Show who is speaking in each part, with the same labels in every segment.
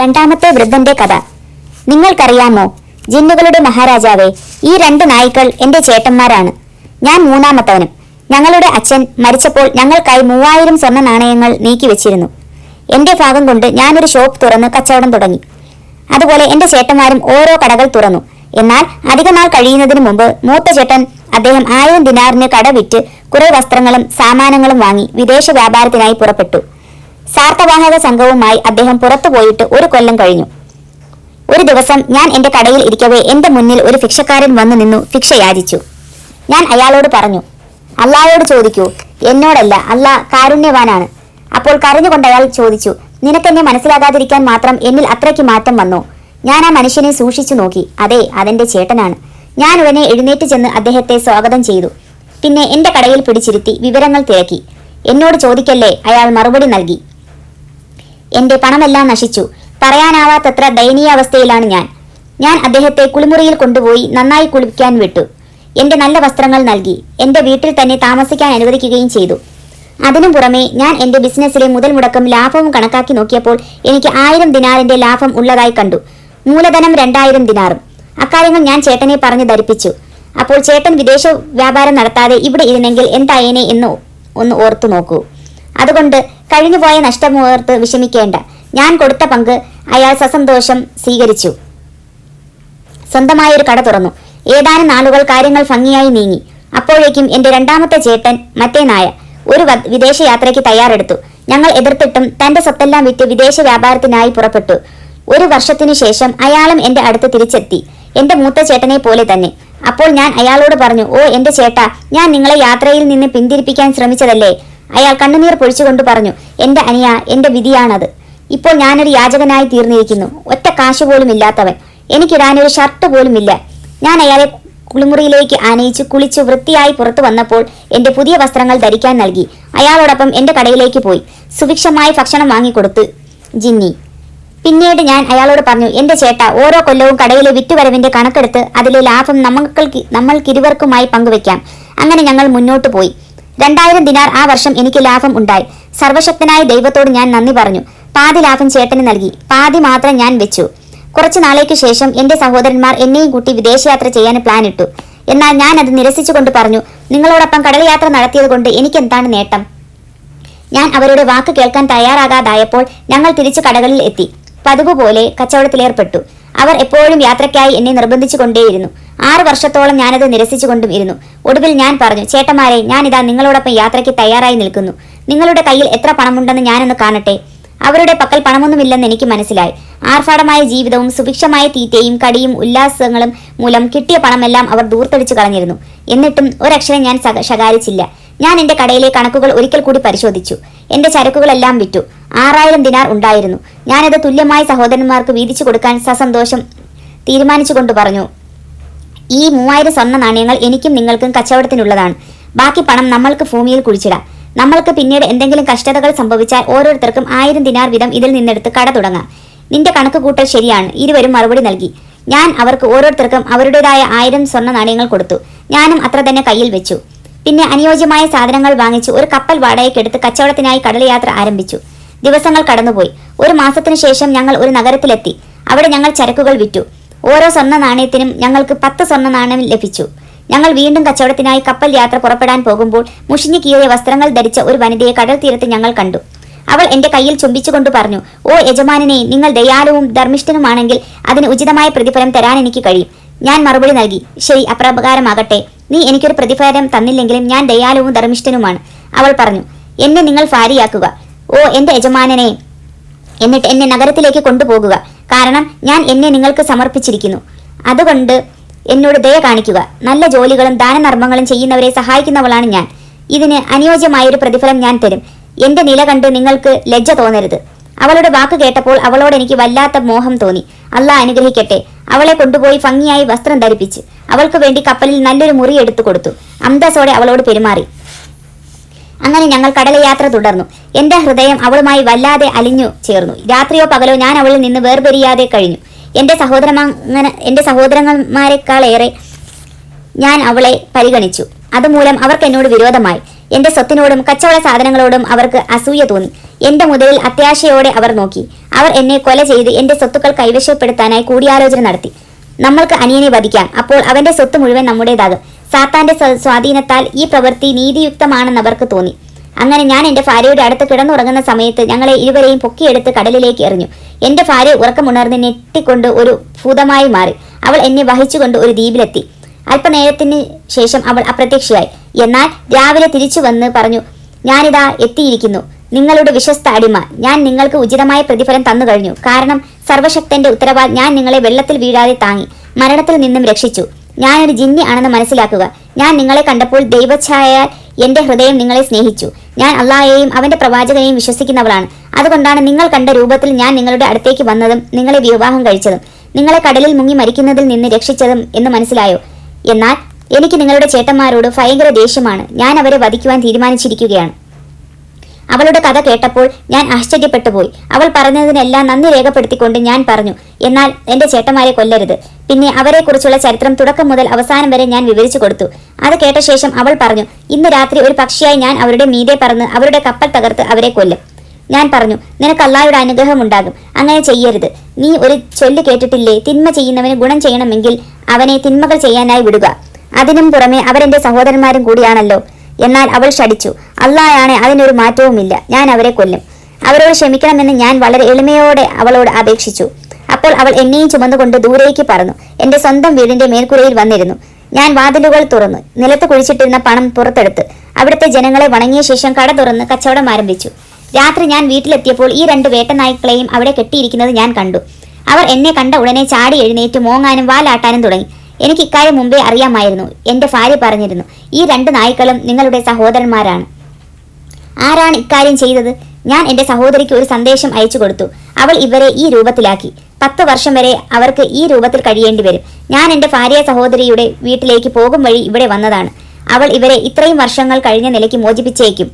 Speaker 1: രണ്ടാമത്തെ വൃദ്ധന്റെ കഥ. നിങ്ങൾക്കറിയാമോ ജിന്നുകളുടെ മഹാരാജാവേ ഈ രണ്ട് നായ്ക്കൾ എന്റെ ചേട്ടന്മാരാണ്. ഞാൻ മൂന്നാമത്തവനും. ഞങ്ങളുടെ അച്ഛൻ മരിച്ചപ്പോൾ ഞങ്ങൾക്കായി മൂവായിരം സ്വർണ നാണയങ്ങൾ നീക്കി വെച്ചിരുന്നു. എന്റെ ഭാഗം കൊണ്ട് ഞാനൊരു ഷോപ്പ് തുറന്ന് കച്ചവടം തുടങ്ങി. അതുപോലെ എന്റെ ചേട്ടന്മാരും ഓരോ കടകൾ തുറന്നു. എന്നാൽ അധികനാൾ കഴിയുന്നതിന് മുമ്പ് മൂത്ത ചേട്ടൻ അദ്ദേഹം ആയിരം ദിനാറിന് കട വിറ്റ് കുറെ വസ്ത്രങ്ങളും സാമാനങ്ങളും വാങ്ങി വിദേശ വ്യാപാരത്തിനായി പുറപ്പെട്ടു. സാർത്ഥവാഹക സംഘവുമായി അദ്ദേഹം പുറത്തുപോയിട്ട് ഒരു കൊല്ലം കഴിഞ്ഞു. ഒരു ദിവസം ഞാൻ എന്റെ കടയിൽ ഇരിക്കവേ എന്റെ മുന്നിൽ ഒരു ഭിക്ഷക്കാരൻ വന്നു നിന്നു ഭിക്ഷ യാചിച്ചു. ഞാൻ അയാളോട് പറഞ്ഞു അള്ളാഹയോട് ചോദിക്കൂ എന്നോടല്ല അല്ലാ കാരുണ്യവാനാണ്. അപ്പോൾ കരഞ്ഞുകൊണ്ട് അയാൾ ചോദിച്ചു നിനക്കെന്നെ മനസ്സിലാകാതിരിക്കാൻ മാത്രം എന്നിൽ അത്രയ്ക്ക് മാറ്റം വന്നു? ഞാൻ ആ മനുഷ്യനെ സൂക്ഷിച്ചു നോക്കി. അതെ അതെന്റെ ചേട്ടനാണ്. ഞാൻ ഉടനെ എഴുന്നേറ്റ് ചെന്ന് അദ്ദേഹത്തെ സ്വാഗതം ചെയ്തു. പിന്നെ എന്റെ കടയിൽ പിടിച്ചിരുത്തി വിവരങ്ങൾ തിരക്കി. എന്നോട് ചോദിക്കല്ലേ അയാൾ മറുപടി നൽകി? എന്റെ പണമെല്ലാം നശിച്ചു. പറയാനാവാത്തത്ര ദയനീയാവസ്ഥയിലാണ് ഞാൻ. ഞാൻ അദ്ദേഹത്തെ കുളിമുറിയിൽ കൊണ്ടുപോയി നന്നായി കുളിപ്പിക്കാൻ വിട്ടു. എന്റെ നല്ല വസ്ത്രങ്ങൾ നൽകി. എന്റെ വീട്ടിൽ തന്നെ താമസിക്കാൻ അനുവദിക്കുകയും ചെയ്തു. അതിനു പുറമെ ഞാൻ എന്റെ ബിസിനസ്സിലെ മുതൽ മുടക്കം ലാഭവും കണക്കാക്കി നോക്കിയപ്പോൾ എനിക്ക് ആയിരം ദിനാറിന്റെ ലാഭം ഉള്ളതായി കണ്ടു. മൂലധനം രണ്ടായിരം ദിനാറും. അക്കാര്യങ്ങൾ ഞാൻ ചേട്ടനെ പറഞ്ഞു ധരിപ്പിച്ചു. അപ്പോൾ ചേട്ടൻ വിദേശ വ്യാപാരം നടത്താതെ ഇവിടെ ഇരുന്നെങ്കിൽ എന്തായേനെ എന്ന് ഒന്ന് ഓർത്തു നോക്കൂ. അതുകൊണ്ട് കഴിഞ്ഞുപോയ നഷ്ടമോർത്ത് വിഷമിക്കേണ്ട. ഞാൻ കൊടുത്ത പങ്ക് അയാൾ സസന്തോഷം സ്വീകരിച്ചു. സ്വന്തമായ ഒരു കട തുറന്നു. ഏതാനും നാളുകൾ കാര്യങ്ങൾ ഭംഗിയായി നീങ്ങി. അപ്പോഴേക്കും എന്റെ രണ്ടാമത്തെ ചേട്ടൻ മറ്റേ നായ ഒരു വിദേശയാത്രയ്ക്ക് വിദേശ യാത്രയ്ക്ക് തയ്യാറെടുത്തു. ഞങ്ങൾ എതിർത്തിട്ടും തന്റെ സ്വത്തെല്ലാം വിറ്റ് വിദേശ വ്യാപാരത്തിനായി പുറപ്പെട്ടു. ഒരു വർഷത്തിനു ശേഷം അയാളും എന്റെ അടുത്ത് തിരിച്ചെത്തി. എന്റെ മൂത്ത ചേട്ടനെ പോലെ തന്നെ. അപ്പോൾ ഞാൻ അയാളോട് പറഞ്ഞു ഓ എന്റെ ചേട്ടാ ഞാൻ നിങ്ങളെ യാത്രയിൽ നിന്ന് പിന്തിരിപ്പിക്കാൻ ശ്രമിച്ചതല്ലേ? അയാൾ കണ്ണുനീർ പൊഴിച്ചുകൊണ്ട് പറഞ്ഞു എന്റെ അനിയ എന്റെ വിധിയാണത്. ഇപ്പോൾ ഞാനൊരു യാചകനായി തീർന്നിരിക്കുന്നു. ഒറ്റ കാശ് പോലും ഇല്ലാത്തവൻ. എനിക്കിടാനൊരു ഷർട്ട് ഇല്ല. ഞാൻ അയാളെ കുളിമുറിയിലേക്ക് ആനയിച്ച് കുളിച്ച് വൃത്തിയായി പുറത്തു വന്നപ്പോൾ എന്റെ പുതിയ വസ്ത്രങ്ങൾ ധരിക്കാൻ നൽകി. അയാളോടൊപ്പം എന്റെ കടയിലേക്ക് പോയി. സുഭിക്ഷമായ ഭക്ഷണം വാങ്ങിക്കൊടുത്ത്. ജിന്നി. പിന്നീട് ഞാൻ അയാളോട് പറഞ്ഞു എന്റെ ചേട്ട ഓരോ കൊല്ലവും കടയിലെ വിറ്റുവരവിന്റെ കണക്കെടുത്ത് അതിലെ ലാഭം നമ്മൾക്ക് നമ്മൾക്കിരുവർക്കുമായി പങ്കുവെക്കാം. അങ്ങനെ ഞങ്ങൾ മുന്നോട്ട് പോയി. രണ്ടായിരം ദിനാർ ആ വർഷം എനിക്ക് ലാഭം ഉണ്ടായി. സർവശക്തനായ ദൈവത്തോട് ഞാൻ നന്ദി പറഞ്ഞു. പാതി ലാഭം ചേട്ടന് നൽകി. പാതി മാത്രം ഞാൻ വെച്ചു. കുറച്ചു നാളേക്ക് ശേഷം എന്റെ സഹോദരന്മാർ എന്നെയും കൂട്ടി വിദേശയാത്ര ചെയ്യാൻ പ്ലാൻ ഇട്ടു. എന്നാൽ ഞാൻ അത് നിരസിച്ചുകൊണ്ട് പറഞ്ഞു നിങ്ങളോടൊപ്പം കടൽ യാത്ര നടത്തിയത് കൊണ്ട് എനിക്ക് എന്താണ് നേട്ടം? ഞാൻ അവരുടെ വാക്ക് കേൾക്കാൻ തയ്യാറാകാതായപ്പോൾ ഞങ്ങൾ തിരിച്ചു കടകളിൽ എത്തി. പതിവ് പോലെ കച്ചവടത്തിലേർപ്പെട്ടു അവർ എപ്പോഴും യാത്രയ്ക്കായി എന്നെ നിർബന്ധിച്ചു കൊണ്ടേയിരുന്നു. ആറു വർഷത്തോളം ഞാനത് നിരസിച്ചുകൊണ്ടും ഇരുന്നു. ഒടുവിൽ ഞാൻ പറഞ്ഞു ചേട്ടന്മാരെ ഞാനിതാ നിങ്ങളോടൊപ്പം യാത്രയ്ക്ക് തയ്യാറായി നിൽക്കുന്നു. നിങ്ങളുടെ കയ്യിൽ എത്ര പണമുണ്ടെന്ന് ഞാനൊന്ന് കാണട്ടെ? അവരുടെ പക്കൽ പണമൊന്നുമില്ലെന്ന് എനിക്ക് മനസ്സിലായി. ആർഭാടമായ ജീവിതവും സുഭിക്ഷമായ തീറ്റയും കടിയും ഉല്ലാസങ്ങളും മൂലം കിട്ടിയ പണമെല്ലാം അവർ ദൂർത്തടിച്ചു കളഞ്ഞിരുന്നു. എന്നിട്ടും ഒരക്ഷരം ഞാൻ ശകാരിച്ചില്ല. ഞാൻ എന്റെ കടയിലെ കണക്കുകൾ ഒരിക്കൽ കൂടി പരിശോധിച്ചു. എന്റെ ചരക്കുകളെല്ലാം വിറ്റു. ആറായിരം ദിനാർ ഉണ്ടായിരുന്നു. ഞാനത് തുല്യമായി സഹോദരന്മാർക്ക് വീതിച്ചു കൊടുക്കാൻ സസന്തോഷം തീരുമാനിച്ചുകൊണ്ട് പറഞ്ഞു ഈ മൂവായിരം സ്വർണ നാണയങ്ങൾ എനിക്കും നിങ്ങൾക്കും കച്ചവടത്തിനുള്ളതാണ്. ബാക്കി പണം നമ്മൾക്ക് ഭൂമിയിൽ കുഴിച്ചിടാം. നമ്മൾക്ക് പിന്നീട് എന്തെങ്കിലും കഷ്ടതകൾ സംഭവിച്ചാൽ ഓരോരുത്തർക്കും ആയിരം ദിനാർ വീതം ഇതിൽ നിന്നെടുത്ത് കട തുടങ്ങാം. നിന്റെ കണക്ക് കൂട്ടൽ ശരിയാണ്. ഇരുവരും മറുപടി നൽകി. ഞാൻ അവർക്ക് ഓരോരുത്തർക്കും അവരുടേതായ ആയിരം സ്വർണ നാണയങ്ങൾ കൊടുത്തു. ഞാനും അത്ര തന്നെ കയ്യിൽ വെച്ചു. പിന്നെ അനുയോജ്യമായ സാധനങ്ങൾ വാങ്ങിച്ച് ഒരു കപ്പൽ വാടകയ്ക്കെടുത്ത് കച്ചവടത്തിനായി കടൽയാത്ര ആരംഭിച്ചു. ദിവസങ്ങൾ കടന്നുപോയി. ഒരു മാസത്തിനു ശേഷം ഞങ്ങൾ ഒരു നഗരത്തിലെത്തി. അവിടെ ഞങ്ങൾ ചരക്കുകൾ വിറ്റു. ഓരോ സ്വർണ നാണയത്തിനും ഞങ്ങൾക്ക് പത്ത് സ്വർണ നാണയം ലഭിച്ചു. ഞങ്ങൾ വീണ്ടും കച്ചവടത്തിനായി കപ്പൽ യാത്ര പുറപ്പെടാൻ പോകുമ്പോൾ മുഷിഞ്ഞു കീറിയ വസ്ത്രങ്ങൾ ധരിച്ച ഒരു വനിതയെ കടൽ തീരത്ത് ഞങ്ങൾ കണ്ടു. അവൾ എന്റെ കയ്യിൽ ചുംബിച്ചുകൊണ്ട് പറഞ്ഞു ഓ യജമാനനെ നിങ്ങൾ ദയാലുവും ധർമ്മിഷ്ഠനുമാണെങ്കിൽ അതിന് ഉചിതമായ പ്രതിഫലം തരാൻ എനിക്ക് കഴിയും. ഞാൻ മറുപടി നൽകി ശരി അപ്രകാരമാകട്ടെ. നീ എനിക്കൊരു പ്രതിഫലം തന്നില്ലെങ്കിലും ഞാൻ ദയാലുവും ധർമ്മിഷ്ഠനുമാണ്. അവൾ പറഞ്ഞു എന്നെ നിങ്ങൾ ഭാര്യയാക്കുക. ഓ എന്റെ യജമാനനെ. എന്നിട്ട് എന്നെ നഗരത്തിലേക്ക് കൊണ്ടുപോകുക. കാരണം ഞാൻ എന്നെ നിങ്ങൾക്ക് സമർപ്പിച്ചിരിക്കുന്നു. അതുകൊണ്ട് എന്നോട് ദയ കാണിക്കുക. നല്ല ജോലികളും ദാനധർമ്മങ്ങളും ചെയ്യുന്നവരെ സഹായിക്കുന്നവളാണ് ഞാൻ. ഇതിന് അനുയോജ്യമായൊരു പ്രതിഫലം ഞാൻ തരും. എന്റെ നില കണ്ട് നിങ്ങൾക്ക് ലജ്ജ തോന്നരുത്. അവളുടെ വാക്ക് കേട്ടപ്പോൾ അവളോട് എനിക്ക് വല്ലാത്ത മോഹം തോന്നി. അല്ല അനുഗ്രഹിക്കട്ടെ. അവളെ കൊണ്ടുപോയി ഭംഗിയായി വസ്ത്രം ധരിപ്പിച്ച്. അവൾക്ക് വേണ്ടി കപ്പലിൽ നല്ലൊരു മുറി എടുത്തു കൊടുത്തു. അന്തസ്സോടെ അവളോട് പെരുമാറി. അങ്ങനെ ഞങ്ങൾ കടലയാത്ര തുടർന്നു. എന്റെ ഹൃദയം അവളുമായി വല്ലാതെ അലിഞ്ഞു ചേർന്നു. രാത്രിയോ പകലോ ഞാൻ അവളിൽ നിന്ന് വേർപെരിയാതെ കഴിഞ്ഞു. എന്റെ സഹോദരങ്ങനെ എന്റെ സഹോദരന്മാരെക്കാളേറെ ഞാൻ അവളെ പരിഗണിച്ചു. അതുമൂലം അവർക്ക് എന്നോട് വിരോധമായി. എന്റെ സ്വത്തിനോടും കച്ചവട സാധനങ്ങളോടും അവർക്ക് അസൂയ തോന്നി. എന്റെ മുതലിൽ അത്യാശയോടെ അവർ നോക്കി. അവർ എന്നെ കൊല ചെയ്ത് എന്റെ സ്വത്തുക്കൾ കൈവശപ്പെടുത്താനായി കൂടിയാലോചന നടത്തി. നമ്മൾക്ക് അനിയനെ വധിക്കാം. അപ്പോൾ അവന്റെ സ്വത്ത് മുഴുവൻ നമ്മുടേതാകും. സാത്താന്റെ സ്വ- സ്വാധീനത്താൽ ഈ പ്രവൃത്തി നീതിയുക്തമാണെന്ന് അവർക്ക് തോന്നി. അങ്ങനെ ഞാൻ എന്റെ ഭാര്യയുടെ അടുത്ത് കിടന്നുറങ്ങുന്ന സമയത്ത് ഞങ്ങളെ ഇരുവരെയും പൊക്കിയെടുത്ത് കടലിലേക്ക് എറിഞ്ഞു. എന്റെ ഭാര്യ ഉറക്കമുണർന്ന് ഞെട്ടിക്കൊണ്ട് ഒരു ഭൂതമായി മാറി. അവൾ എന്നെ വഹിച്ചുകൊണ്ട് ഒരു ദ്വീപിലെത്തി. അല്പനേരത്തിന് ശേഷം അവൾ അപ്രത്യക്ഷയായി. എന്നാൽ രാവിലെ തിരിച്ചു വന്ന് പറഞ്ഞു ഞാനിതാ എത്തിയിരിക്കുന്നു. നിങ്ങളുടെ വിശ്വസ്ത അടിമ. ഞാൻ നിങ്ങൾക്ക് ഉചിതമായ പ്രതിഫലം തന്നു കഴിഞ്ഞു കാരണം സർവശക്തന്റെ ഉത്തരവാൽ ഞാൻ നിങ്ങളെ വെള്ളത്തിൽ വീഴാതെ താങ്ങി മരണത്തിൽ നിന്നും രക്ഷിച്ചു. ഞാനൊരു ജിന്നി ആണെന്ന് മനസ്സിലാക്കുക. ഞാൻ നിങ്ങളെ കണ്ടപ്പോൾ ദൈവഛായാൽ എന്റെ ഹൃദയം നിങ്ങളെ സ്നേഹിച്ചു. ഞാൻ അള്ളാഹയെയും അവന്റെ പ്രവാചകനെയും വിശ്വസിക്കുന്നവളാണ്. അതുകൊണ്ടാണ് നിങ്ങൾ കണ്ട രൂപത്തിൽ ഞാൻ നിങ്ങളുടെ അടുത്തേക്ക് വന്നതും നിങ്ങളെ വിവാഹം കഴിച്ചതും നിങ്ങളെ കടലിൽ മുങ്ങി മരിക്കുന്നതിൽ നിന്ന് രക്ഷിച്ചതും എന്ന് മനസ്സിലായോ? എന്നാൽ എനിക്ക് നിങ്ങളുടെ ചേട്ടന്മാരോട് ഭയങ്കര ദേഷ്യമാണ്. ഞാൻ അവരെ വധിക്കുവാൻ തീരുമാനിച്ചിരിക്കുകയാണ്. അവളുടെ കഥ കേട്ടപ്പോൾ ഞാൻ ആശ്ചര്യപ്പെട്ടു പോയി അവൾ പറഞ്ഞതിനെല്ലാം നന്ദി രേഖപ്പെടുത്തിക്കൊണ്ട് ഞാൻ പറഞ്ഞു എന്നാൽ എന്റെ ചേട്ടന്മാരെ കൊല്ലരുത്. പിന്നെ അവരെക്കുറിച്ചുള്ള ചരിത്രം തുടക്കം മുതൽ അവസാനം വരെ ഞാൻ വിവരിച്ചു കൊടുത്തു. അത് കേട്ട ശേഷം അവൾ പറഞ്ഞു ഇന്ന് രാത്രി ഒരു പക്ഷിയായി ഞാൻ അവരുടെ മീതെ പറന്ന് അവരുടെ കപ്പൽ തകർത്ത് അവരെ കൊല്ലും. ഞാൻ പറഞ്ഞു നിനക്ക് അള്ളാഹയുടെ അനുഗ്രഹം ഉണ്ടാകും. അങ്ങനെ ചെയ്യരുത്. നീ ഒരു ചൊല്ല് കേട്ടിട്ടില്ലേ? തിന്മ ചെയ്യുന്നവന് ഗുണം ചെയ്യണമെങ്കിൽ അവനെ തിന്മകൾ ചെയ്യാനായി വിടുക. അതിനും പുറമെ അവരെന്റെ സഹോദരന്മാരും കൂടിയാണല്ലോ. എന്നാൽ അവൾ ശടിച്ചു അള്ളായാണ് അതിനൊരു മാറ്റവുമില്ല. ഞാൻ അവരെ കൊല്ലും. അവരോട് ക്ഷമിക്കണമെന്ന് ഞാൻ വളരെ എളിമയോടെ അവളോട് അപേക്ഷിച്ചു. അപ്പോൾ അവൾ എന്നെയും ചുമന്നുകൊണ്ട് ദൂരേക്ക് പറഞ്ഞു എന്റെ സ്വന്തം വീടിന്റെ മേൽക്കുരയിൽ വന്നിരുന്നു. ഞാൻ വാതിലുകൾ തുറന്നു. നിലത്ത് കുഴിച്ചിട്ടിരുന്ന പണം പുറത്തെടുത്ത് അവിടുത്തെ ജനങ്ങളെ വണങ്ങിയ ശേഷം കട തുറന്ന് കച്ചവടം ആരംഭിച്ചു. രാത്രി ഞാൻ വീട്ടിലെത്തിയപ്പോൾ ഈ രണ്ട് വേട്ടനായ്ക്കളെയും അവിടെ കെട്ടിയിരിക്കുന്നത് ഞാൻ കണ്ടു. അവർ എന്നെ കണ്ട ഉടനെ ചാടി എഴുന്നേറ്റ് മോങ്ങാനും വാലാട്ടാനും തുടങ്ങി. എനിക്ക് ഇക്കാര്യം മുമ്പേ അറിയാമായിരുന്നു. എന്റെ ഭാര്യ പറഞ്ഞിരുന്നു ഈ രണ്ട് നായ്ക്കളും നിങ്ങളുടെ സഹോദരന്മാരാണ്. ആരാണ് ഇക്കാര്യം ചെയ്തത്? ഞാൻ എന്റെ സഹോദരിക്ക് ഒരു സന്ദേശം അയച്ചു കൊടുത്തു. അവൾ ഇവരെ ഈ രൂപത്തിലാക്കി. പത്ത് വർഷം വരെ അവർക്ക് ഈ രൂപത്തിൽ കഴിയേണ്ടി വരും. ഞാൻ എന്റെ ഭാര്യ സഹോദരിയുടെ വീട്ടിലേക്ക് പോകും വഴി ഇവിടെ വന്നതാണ്. അവൾ ഇവരെ ഇത്രയും വർഷങ്ങൾ കഴിഞ്ഞ നിലയ്ക്ക് മോചിപ്പിച്ചേക്കും.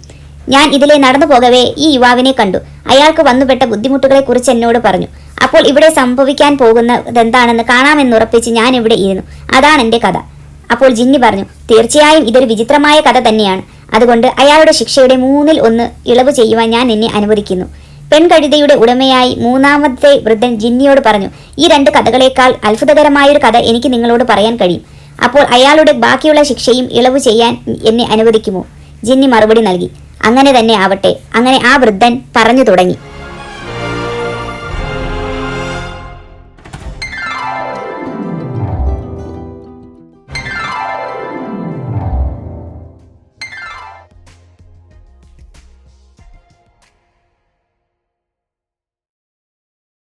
Speaker 1: ഞാൻ ഇതിലെ നടന്നു പോകവേ ഈ യുവാവിനെ കണ്ടു. അയാൾക്ക് വന്നുപെട്ട ബുദ്ധിമുട്ടുകളെ കുറിച്ച് എന്നോട് പറഞ്ഞു. അപ്പോൾ ഇവിടെ സംഭവിക്കാൻ പോകുന്നതെന്താണെന്ന് കാണാമെന്നുറപ്പിച്ച് ഞാൻ ഇവിടെ ഇരുന്നു. അതാണ് എന്റെ കഥ. അപ്പോൾ ജിന്നി പറഞ്ഞു തീർച്ചയായും ഇതൊരു വിചിത്രമായ കഥ തന്നെയാണ്. അതുകൊണ്ട് അയാളുടെ ശിക്ഷയുടെ മൂന്നിൽ ഒന്ന് ഇളവ് ചെയ്യുവാൻ ഞാൻ നിന്നെ അനുവദിക്കുന്നു. പെൺകഴുതയുടെ ഉടമയായി മൂന്നാമത്തെ വൃദ്ധൻ ജിന്നിയോട് പറഞ്ഞു ഈ രണ്ട് കഥകളേക്കാൾ അത്ഭുതകരമായൊരു കഥ എനിക്ക് നിങ്ങളോട് പറയാൻ കഴിയും. അപ്പോൾ അയാളുടെ ബാക്കിയുള്ള ശിക്ഷയും ഇളവ് ചെയ്യാൻ എന്നെ അനുവദിക്കുമോ? ജിന്നി മറുപടി നൽകി അങ്ങനെ തന്നെ ആവട്ടെ. അങ്ങനെ ആ വൃദ്ധൻ പറഞ്ഞു തുടങ്ങി.